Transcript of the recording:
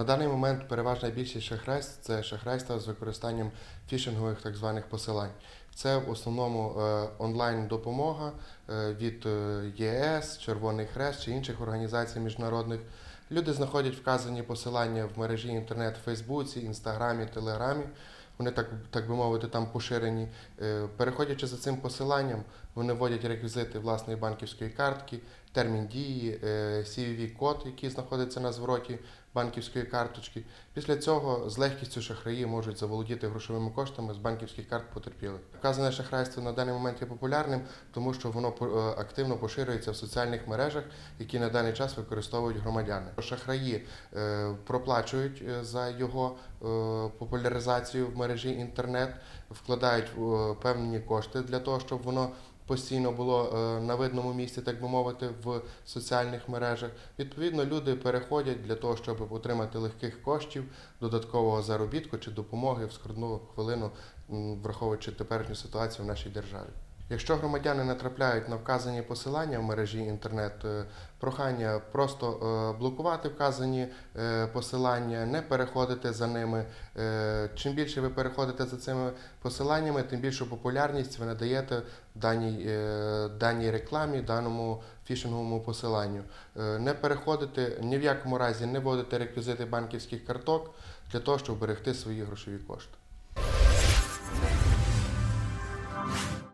На даний момент переважна більшість шахрайств це шахрайства з використанням фішингових так званих посилань. Це в основному е, онлайн-допомога е, від е, ЄС, Червоний Хрест чи інших організацій міжнародних. Люди знаходять вказані посилання в мережі інтернет, Фейсбуці, Інстаграмі, Телеграмі. Вони так, так би мовити, там поширені. Переходячи за цим посиланням, вони вводять реквізити власної банківської картки, термін дії, е, CVV-код, який знаходиться на звороті банківської карточки. Після цього з легкістю шахраї можуть заволодіти грошовими коштами з банківських карт потерпілих. Вказане шахрайство на даний момент є популярним, тому що воно е, активно поширюється в соціальних мережах, які на даний час використовують громадяни. Шахраї е, проплачують за його популяризацію в мережі інтернет, вкладають певні кошти для того, щоб воно постійно було е, на видному місці, так би мовити, в соціальних мережах. Відповідно, люди переходять для того, щоб отримати легких коштів, додаткового заробітку чи допомоги в скрутну хвилину, враховуючи теперішню ситуацію в нашій державі. Якщо громадяни натрапляють на вказані посилання в мережі інтернет, е, прохання просто е, блокувати вказані е, посилання, не переходити за ними. Чим більше ви переходите за цими посиланнями, тим більшу популярність ви надаєте даній, даній рекламі, даному фішинговому посиланню. Не переходити ні в якому разі не вводити реквізити банківських карток для того, щоб берегти свої грошові кошти.